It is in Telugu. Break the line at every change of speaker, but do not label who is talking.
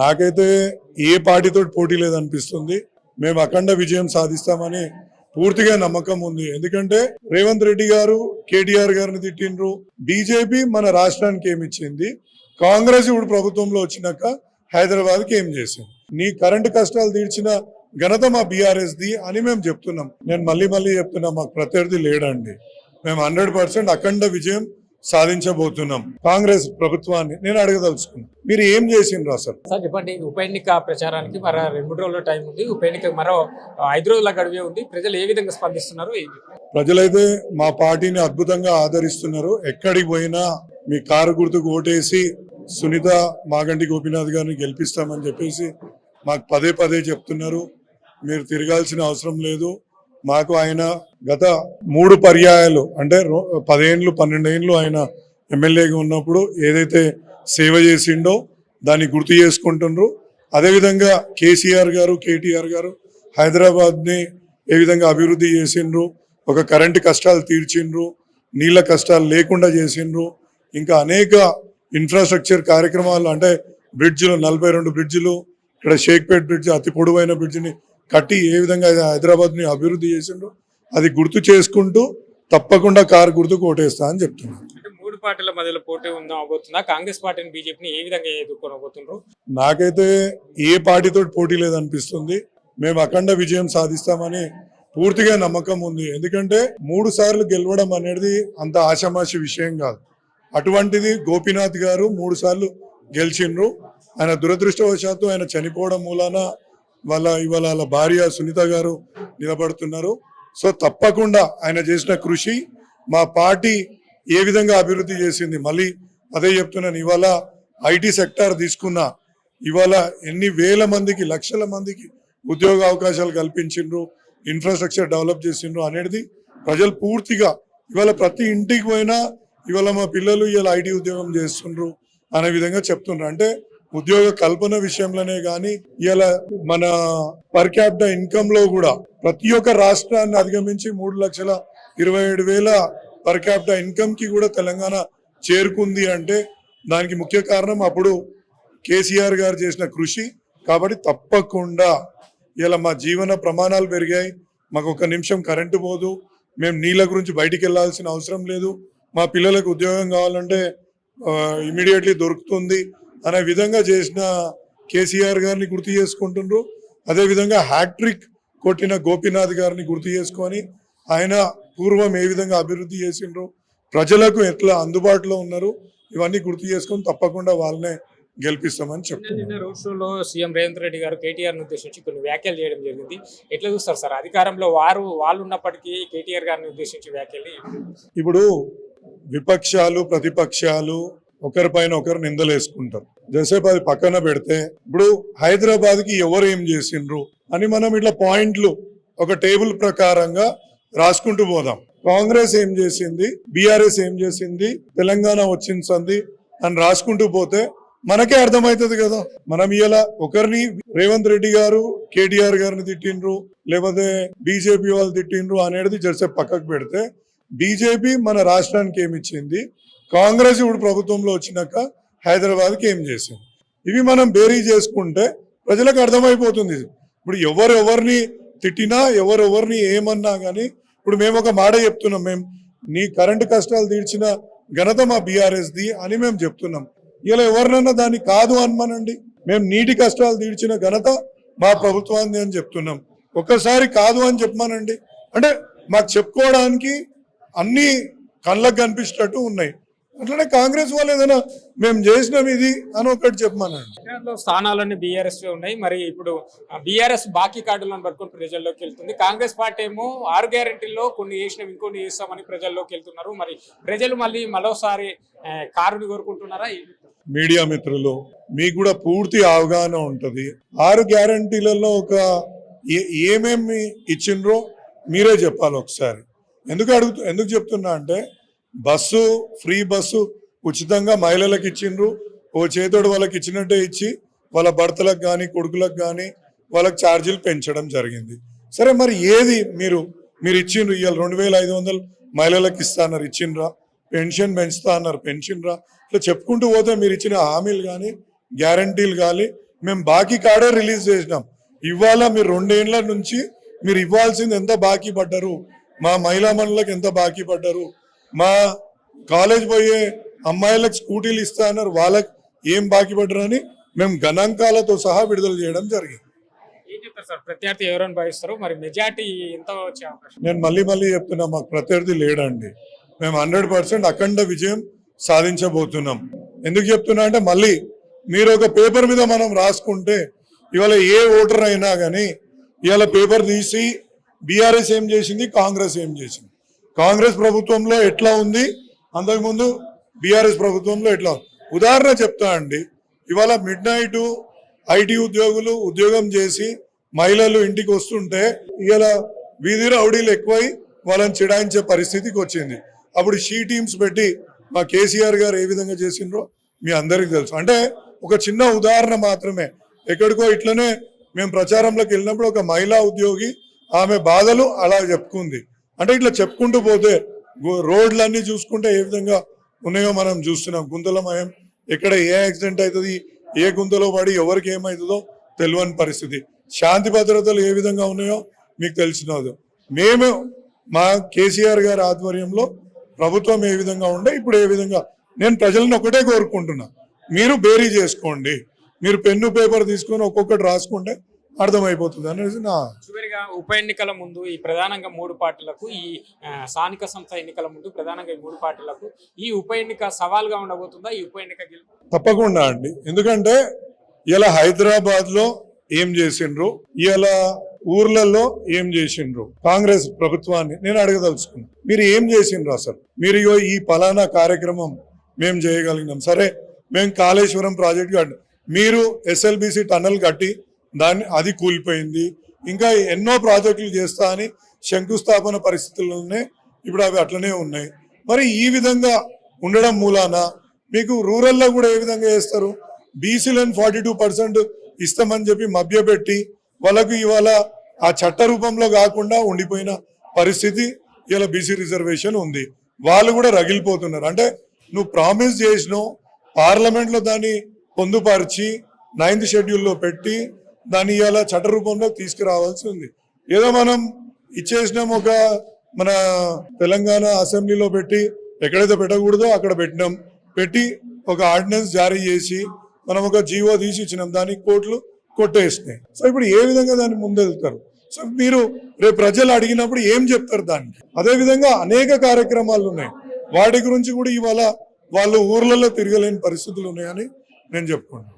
నాకైతే ఏ పార్టీతో పోటీ లేదనిపిస్తుంది. మేము అఖండ విజయం సాధిస్తామని పూర్తిగా నమ్మకం ఉంది. ఎందుకంటే రేవంత్ రెడ్డి గారు కేటీఆర్ గారిని తిట్టిండ్రు. బీజేపీ మన రాష్ట్రానికి ఏమి ఇచ్చింది? కాంగ్రెస్ ఇప్పుడు ప్రభుత్వంలో వచ్చినాక హైదరాబాద్కి ఏం చేసింది? నీ కరెంటు కష్టాలు తీర్చిన ఘనత మా బీఆర్ఎస్ ది అని మేము చెప్తున్నాం. నేను మళ్ళీ మళ్ళీ చెప్తున్నా మాకు ప్రత్యర్థి లేడండి. మేము హండ్రెడ్ పర్సెంట్ అఖండ విజయం సాధించబోతున్నాం. కాంగ్రెస్ ప్రభుత్వాన్ని నేను అడగదలుచుకున్నాను మీరు ఏం చేసిండ్రు అసలు?
సార్ చెప్పండి. ఉప ఎన్నిక ప్రచారానికి మరో రెండు మూడు రోజుల టైం ఉంది. ఉప ఎన్నిక మరో ఐదు రోజుల గడువే ఉంది. ప్రజలు ఏ విధంగా స్పందిస్తున్నారు?
ప్రజలైతే మా పార్టీని అద్భుతంగా ఆదరిస్తున్నారు. ఎక్కడికి పోయినా మీ కారు గుర్తుకు ఓటేసి సునీత మాగంటి గోపీనాథ్ గారిని గెలిపిస్తామని చెప్పేసి మాకు పదే పదే చెప్తున్నారు. మీరు తిరగాల్సిన అవసరం లేదు. మాకు ఆయన గత మూడు పర్యాయాలు అంటే రో- పదేండ్లు పన్నెండేండ్లు ఆయన ఎమ్మెల్యేగా ఉన్నప్పుడు ఏదైతే సేవ చేసిండో దాన్ని గుర్తు చేసుకుంటుండ్రు. అదేవిధంగా కేసీఆర్ గారు కేటీఆర్ గారు హైదరాబాద్ని ఏ విధంగా అభివృద్ధి చేసిండ్రు ఒక కరెంటు కష్టాలు తీర్చిండ్రు నీళ్ళ కష్టాలు లేకుండా చేసిండ్రు ఇంకా అనేక ఇన్ఫ్రాస్ట్రక్చర్ కార్యక్రమాలు అంటే బ్రిడ్జ్లు నలభై రెండు బ్రిడ్జ్లు ఇక్కడ షేక్పేట్ బ్రిడ్జ్ అతి పొడవైన బ్రిడ్జిని కట్టి ఏ విధంగా హైదరాబాద్ని అభివృద్ధి చేసిండ్రు అది గుర్తు చేసుకుంటూ తప్పకుండా కారు గుర్తుకు ఓటేస్తా అని చెప్తున్నాను
అంటే మూడు పార్టీల మధ్యలో పోటీ ఉందాం అవబోతుందా కాంగ్రెస్ పార్టీని బీజేపీని ఏ విధంగా ఎదుర్కొనబోతున్నారు
నాకైతే ఏ పార్టీతో పోటీ లేదనిపిస్తుంది. మేము అఖండ విజయం సాధిస్తామని పూర్తిగా నమ్మకం ఉంది. ఎందుకంటే మూడు సార్లు గెలవడం అనేది అంత ఆషామాషి విషయం కాదు. అటువంటిది గోపీనాథ్ గారు మూడు సార్లు గెలిచిండ్రు. ఆయన దురదృష్టవశాత్తు ఆయన చనిపోవడం మూలాన వాళ్ళ ఇవాళ వాళ్ళ భార్య సునీత గారు నిలబడుతున్నారు. సో తప్పకుండా ఆయన చేసిన కృషి మా పార్టీ ఏ విధంగా అభివృద్ధి చేసింది. మళ్ళీ అదే చెప్తున్నాను ఇవాళ ఐటీ సెక్టార్ తీసుకున్న ఇవాళ ఎన్ని వేల మందికి లక్షల మందికి ఉద్యోగ అవకాశాలు కల్పించిండ్రు ఇన్ఫ్రాస్ట్రక్చర్ డెవలప్ చేసిండ్రు అనేది ప్రజలు పూర్తిగా ఇవాళ ప్రతి ఇంటికి పోయినా ఇవాళ మా పిల్లలు ఇవాళ ఐటీ ఉద్యోగం చేస్తుండ్రు అనే విధంగా చెప్తుండ్రు. అంటే ఉద్యోగ కల్పన విషయంలోనే కానీ ఇలా మన పర్ క్యాపిటల్ ఇన్కమ్లో కూడా ప్రతి ఒక్క రాష్ట్రాన్ని అధిగమించి మూడు లక్షల ఇరవై ఏడు వేల పర్ క్యాపిటల్ ఇన్కమ్కి కూడా తెలంగాణ చేరుకుంది అంటే దానికి ముఖ్య కారణం అప్పుడు కేసీఆర్ గారు చేసిన కృషి. కాబట్టి తప్పకుండా ఇలా మా జీవన ప్రమాణాలు పెరిగాయి. మాకు ఒక నిమిషం కరెంటు పోదు. మేము నీళ్ళ గురించి బయటికి వెళ్ళాల్సిన అవసరం లేదు. మా పిల్లలకు ఉద్యోగం కావాలంటే ఇమీడియట్లీ దొరుకుతుంది. అనే విధంగా చేసిన కేసీఆర్ గారిని గుర్తు చేసుకుంటుండ్రు. అదేవిధంగా హ్యాట్రిక్ కొట్టిన గోపీనాథ్ గారిని గుర్తు చేసుకొని ఆయన పూర్వం ఏ విధంగా అభివృద్ధి చేసిండ్రు ప్రజలకు ఎట్లా అందుబాటులో ఉన్నారు ఇవన్నీ గుర్తు చేసుకొని తప్పకుండా వాళ్ళనే గెలిపిస్తామని చెప్తున్నారు
నిన్న రోడ్ షోలో సీఎం రేవంత్ రెడ్డి గారు కేటీఆర్ ఉద్దేశించి కొన్ని వ్యాఖ్యలు చేయడం జరిగింది. ఎట్లా చూస్తారు సార్? అధికారంలో వారు వాళ్ళు ఉన్నప్పటికీ కేటీఆర్ గారిని ఉద్దేశించి వ్యాఖ్యలు
ఇప్పుడు విపక్షాలు ప్రతిపక్షాలు ఒకరిపైన ఒకరు నిందలేసుకుంటారు. జసేపు అది పక్కన పెడితే ఇప్పుడు హైదరాబాద్కి ఎవరు ఏం చేసిండ్రు? అని మనం ఇట్లా పాయింట్లు ఒక టేబుల్ ప్రకారంగా రాసుకుంటూ పోదాం. కాంగ్రెస్ ఏం చేసింది? బీఆర్ఎస్ ఏం చేసింది? తెలంగాణ వచ్చింది అని రాసుకుంటూ పోతే మనకే అర్థమవుతుంది కదా. మనం ఇలా ఒకరిని రేవంత్ రెడ్డి గారు కేటీఆర్ గారిని తిట్టిండ్రు లేకపోతే బీజేపీ వాళ్ళు తిట్టిండ్రు అనేది జరసేపు పక్కకు పెడితే బీజేపీ మన రాష్ట్రానికి ఏమి ఇచ్చింది? కాంగ్రెస్ ఇప్పుడు ప్రభుత్వంలో వచ్చినాక హైదరాబాద్కి ఏం చేసింది? ఇవి మనం బేరీ చేసుకుంటే ప్రజలకు అర్థమైపోతుంది. ఇప్పుడు ఎవరు ఎవరిని తిట్టినా ఎవరు ఎవరిని ఏమన్నా కానీ ఇప్పుడు మేము ఒక మాట చెప్తున్నాం. మేము నీ కరెంటు కష్టాలు తీర్చిన ఘనత మా బీఆర్ఎస్ ది అని మేము చెప్తున్నాం. ఇలా ఎవరినన్నా దాన్ని కాదు అనమనండి. మేము నీటి కష్టాలు తీర్చిన ఘనత మా ప్రభుత్వాన్ని అని చెప్తున్నాం. ఒక్కసారి కాదు అని చెప్పమానండి. అంటే మాకు చెప్పుకోవడానికి అన్ని కళ్ళకు కనిపించేటట్టు ఉన్నాయి. అట్లనే కాంగ్రెస్ వాళ్ళు ఏదైనా మేము చేసినాం ఇది అని ఒకటి చెప్పమానండి.
కేంద్రంలో స్థానాలన్నీ బీఆర్ఎస్ ఉన్నాయి. మరి ఇప్పుడు బీఆర్ఎస్ బాకీ కార్డులను పట్టుకొని ప్రజల్లోకి వెళ్తుంది. కాంగ్రెస్ పార్టీ ఏమో ఆరు గ్యారెంటీల్లో కొన్ని చేసినాం ఇంకొన్ని చేస్తామని ప్రజల్లోకి వెళ్తున్నారు. మరి ప్రజలు మళ్ళీ మరోసారి కారుని కోరుకుంటున్నారా?
మీడియా మిత్రులు మీకు కూడా పూర్తి అవగాహన ఉంటది. ఆరు గ్యారంటీలలో ఒక ఏమేమి ఇచ్చిండ్రో మీరే చెప్పాలి ఒకసారి. ఎందుకు అడుగుతూ ఎందుకు చెప్తున్నా అంటే బస్సు ఫ్రీ బస్సు ఉచితంగా మహిళలకు ఇచ్చిండ్రు. ఓ చేతోడు వాళ్ళకి ఇచ్చినట్టే ఇచ్చి వాళ్ళ భర్తలకు కానీ కొడుకులకు కానీ వాళ్ళకి ఛార్జీలు పెంచడం జరిగింది. సరే మరి ఏది మీరు మీరు ఇచ్చిండ్రు? ఇవాళ రెండు వేల ఐదు వందలు మహిళలకు ఇస్తా అన్నారు ఇచ్చిండ్రా? పెన్షన్ పెంచుతా అన్నారు పెన్షన్రా ఇట్లా చెప్పుకుంటూ పోతే మీరు ఇచ్చిన హామీలు కానీ గ్యారంటీలు కానీ మేము బాకీ కార్డే రిలీజ్ చేసినాం. ఇవాళ మీరు రెండేళ్ళ నుంచి మీరు ఇవ్వాల్సింది ఎంత బాకీ పడ్డారు? మా మహిళా మండలకు ఎంత బాకీ పడ్డారు? మా కాలేజ్ పోయే అమ్మాయిలకు స్కూటీలు ఇస్తా అన్నారు. వాళ్ళకి ఏం బాకీ పడ్డారు అని మేము గణాంకాలతో సహా విడుదల చేయడం జరిగింది.
ఏం చెప్తారు సార్? ప్రత్యర్థి ఎవరైనా భావిస్తారు? మరి మెజార్టీ ఎంత వచ్చే అవకాశం?
నేను మళ్ళీ మళ్ళీ చెప్తున్నా మాకు ప్రత్యర్థి లేడండి. మేము హండ్రెడ్ పర్సెంట్ అఖండ విజయం సాధించబోతున్నాం. ఎందుకు చెప్తున్నా అంటే మళ్ళీ మీరు ఒక పేపర్ మీద మనం రాసుకుంటే ఇవాళ ఏ ఓటర్ అయినా కానీ ఇవాళ పేపర్ తీసి బీఆర్ఎస్ ఏం చేసింది? కాంగ్రెస్ ఏం చేసింది? కాంగ్రెస్ ప్రభుత్వంలో ఎట్లా ఉంది? అంతకుముందు బీఆర్ఎస్ ప్రభుత్వంలో ఎట్లా ఉంది? ఉదాహరణ చెప్తా అండి. ఇవాళ మిడ్ నైట్ ఐటీ ఉద్యోగులు ఉద్యోగం చేసి మహిళలు ఇంటికి వస్తుంటే ఇవాళ వీధి రౌడీలు ఎక్కువై వాళ్ళని చిడాయించే పరిస్థితికి వచ్చింది. అప్పుడు షీ టీమ్స్ పెట్టి మా కేసీఆర్ గారు ఏ విధంగా చేసిండ్రో మీ అందరికీ తెలుసు. అంటే ఒక చిన్న ఉదాహరణ మాత్రమే. ఎక్కడికో ఇట్లనే మేము ప్రచారంలోకి వెళ్ళినప్పుడు ఒక మహిళా ఉద్యోగి ఆమె బాధలు అలా చెప్పుకుంది. అంటే ఇట్లా చెప్పుకుంటూ పోతే రోడ్లన్నీ చూసుకుంటే ఏ విధంగా ఉన్నాయో మనం చూస్తున్నాం. గుంతలమయం ఎక్కడ ఏ యాక్సిడెంట్ అవుతుంది ఏ గుంతలో పడి ఎవరికి ఏమవుతుందో తెలియని పరిస్థితి. శాంతి భద్రతలు ఏ విధంగా ఉన్నాయో మీకు తెలిసినది. మేము మా కేసీఆర్ గారి ఆధ్వర్యంలో ప్రభుత్వం ఏ విధంగా ఉండే ఇప్పుడు ఏ విధంగా నేను ప్రజలను ఒకటే కోరుకుంటున్నా. మీరు బేరీ చేసుకోండి. మీరు పెన్ను పేపర్ తీసుకొని ఒక్కొక్కటి రాసుకుంటే అర్థమైపోతుంది అనేది నా
చివరిగా ఉప ఎన్నికల ముందు ఈ ప్రధానంగా మూడు పార్టీలకు ఈ స్థానిక సంస్థ ఎన్నికల ముందు ప్రధానంగా ఈ మూడు పార్టీలకు ఈ ఉప ఎన్నిక సవాల్గా ఉండబోతుందా? ఈ ఉప ఎన్నిక
తప్పకుండా అండి. ఎందుకంటే ఇలా హైదరాబాద్లో ఏం చేసిండ్రు? ఇలా ఊర్లలో ఏం చేసిండ్రు? కాంగ్రెస్ ప్రభుత్వాన్ని నేను అడగదలుచుకున్నా. మీరు ఏం చేసిండ్రు అసలు? మీరు ఈ పలానా కార్యక్రమం మేము చేయగలిగినాం. సరే మేము కాళేశ్వరం ప్రాజెక్ట్ మీరు ఎస్ఎల్బిసి టన్నల్ కట్టి దాన్ని అది కూలిపోయింది. ఇంకా ఎన్నో ప్రాజెక్టులు చేస్తా అని శంకుస్థాపన పరిస్థితుల్లోనే ఇప్పుడు అవి అట్లనే ఉన్నాయి. మరి ఈ విధంగా ఉండడం మూలాన మీకు రూరల్లో కూడా ఏ విధంగా చేస్తారు? బీసీలను ఫార్టీ టూ పర్సెంట్ ఇస్తామని చెప్పి మభ్యపెట్టి వాళ్ళకు ఇవాళ ఆ చట్ట రూపంలో కాకుండా ఉండిపోయిన పరిస్థితి ఇలా బీసీ రిజర్వేషన్ ఉంది. వాళ్ళు కూడా రగిలిపోతున్నారు. అంటే నువ్వు ప్రామిస్ చేసినావు పార్లమెంట్లో దాన్ని పొందుపరిచి నైన్త్ షెడ్యూల్లో పెట్టి దాన్ని ఇవాళ చట్ట రూపంలో తీసుకురావాల్సి ఉంది. ఏదో మనం ఇచ్చేసినాం ఒక మన తెలంగాణ అసెంబ్లీలో పెట్టి ఎక్కడైతే పెట్టకూడదో అక్కడ పెట్టినాం. పెట్టి ఒక ఆర్డినెన్స్ జారీ చేసి మనం ఒక జీవో తీసి ఇచ్చినాం. దానికి కోట్లు కొట్టేసినాయి. సో ఇప్పుడు ఏ విధంగా దాన్ని ముందెళ్తారు? సో మీరు రేపు ప్రజలు అడిగినప్పుడు ఏం చెప్తారు దానికి? అదేవిధంగా అనేక కార్యక్రమాలు ఉన్నాయి. వాటి గురించి కూడా ఇవాళ వాళ్ళు ఊర్లలో తిరగలేని పరిస్థితులు ఉన్నాయని నేను చెప్పుకుంటాను